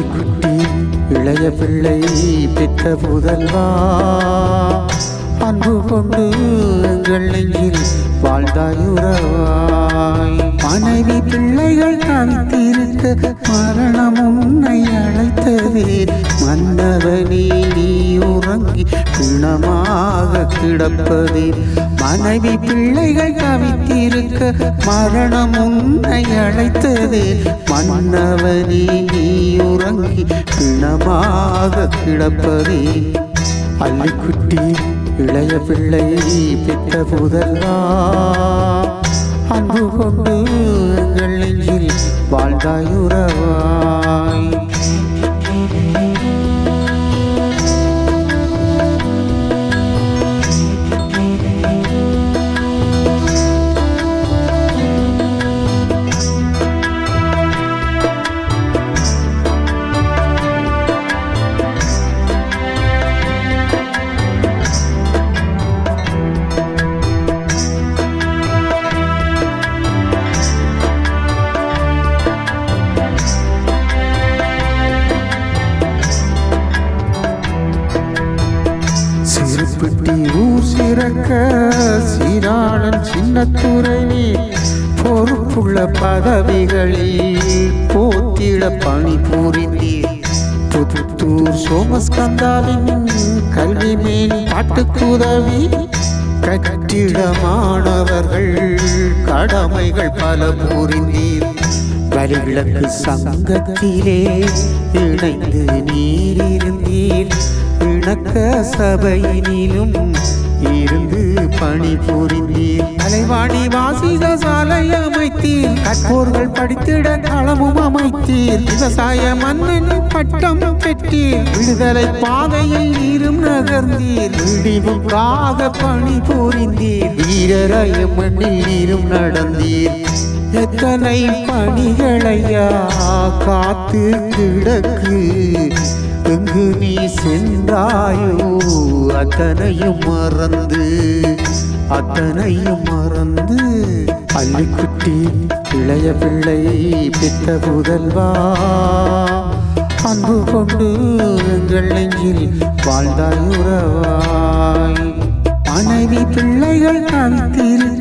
குட்டி இளைய பிள்ளை பெற்ற புதல்வா. அன்பு கொண்டு எங்கள் நெஞ்சில் வாழ்ந்தாயுறவாய். மனைவி பிள்ளைகள் தவித்திருக்க மரணம் உன்னை அழைத்ததே. மன்னவனே நீ உறங்கி பிணமாக கிடப்பதே. மனைவி பிள்ளைகள் தவித்திருக்க மரணம் உன்னை அழைத்ததே. மன்னவனே நீ உற பிணமாக கிடப்பதே. அள்ளிக்குட்டி இளைய பிள்ளை பெற்ற புதல்வா அன்பு கொண்டு எங்கள் நெஞ்சில் வாழ்ந்தாயுறவா. சின்னத்துறை நீ பொறுப்புள்ள பதவிகளில் போத்திட பணி புரிந்தீர். புதுத்தூர் சோமஸ்கந்தாவின் கல்வி மேல் பாட்டுக்குதவி கட்டிட மாணவர்கள் கடமைகள் பல புரிந்தீர். வலிவிளக்கு சங்கத்திலே இணைந்து நீரிருந்தீர். இணக்க சபையினிலும் இருந்து பணி புரிந்தீர். அலைவாணி வாசிக சாலை அமைத்தீர். கற்போர்கள் படித்திட களமும் அமைத்தீர். விவசாய மன்னன் பட்டம் பெற்றீர். விடுதலை பாதையில் நீரும் நகர்ந்தீர். விடிவுக்காக பணி புரிந்தீர். வீரராய மண்ணில் நீரும் நடந்தீர். எத்தனை பணிகளையா காத்து கிடக்கு? எங்கு நீ சென்றாயோ அத்தனையும் மறந்து அத்தனையும் மறந்து. அள்ளிக்குட்டி இளைய பிள்ளை பித்த புதல்வா அன்பு கொண்டு எங்கள் நெஞ்சில் வாழ்ந்தாய் உறவாய். மனைவி பிள்ளைகள்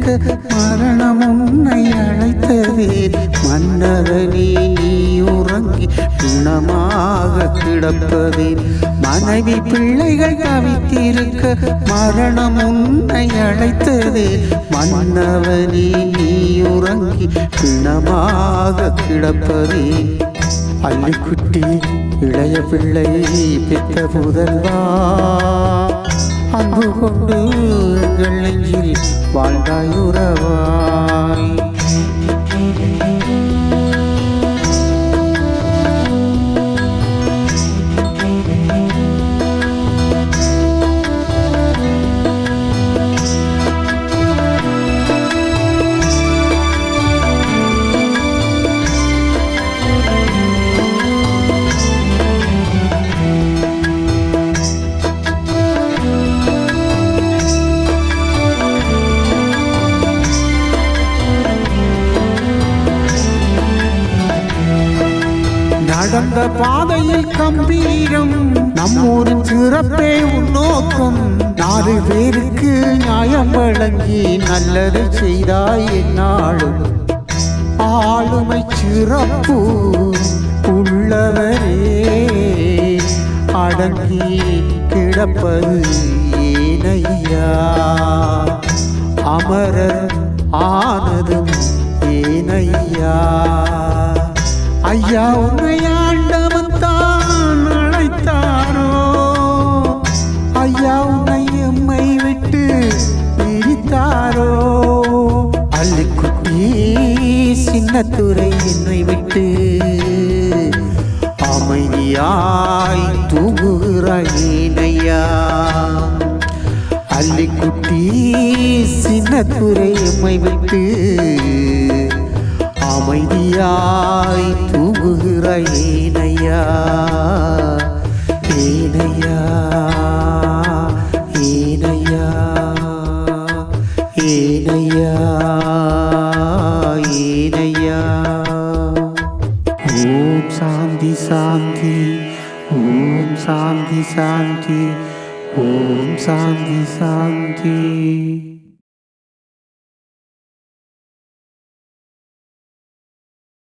கேட்க மரணம் உன்னை அழைத்ததே. மன்னரனே நீ உறங்கி குணமாக கிடப்பதே. மனைவி பிள்ளைகள் தவித்திருக்க மரணம் உன்னை அழைத்ததே. மன்னவனே நீ உறங்கி குணமாக கிடப்பதே. அள்ளிக்குட்டி இளைய பிள்ளை பெற்ற புதல்வா. அன்பு கொண்டு எங்கள் நெஞ்சில் நடந்த பாதையில் கம்பீரம். நம்மூரின் சிறப்பே உன்னோக்கம் நாலு பேருக்கு நியாயம் வழங்கி நல்லது செய்தாய் என்னாலும். ஆளுமை சிறப்பு உள்ளவரே. அடங்கி கிடப்பது ஏனையா. அமரர் ஆனதும் அமைதியாய் தூங்குகிறாய் ஏனையா? அள்ளிக்குட்டி சின்ன துறையம்மை விட்டு அமைதியாய் தூங்குகிறாய் ஏனையா? ஏனையா? ஏனையா? ஏனையா? சாந்தி சாந்தி ஓம் சாந்தி சாந்தி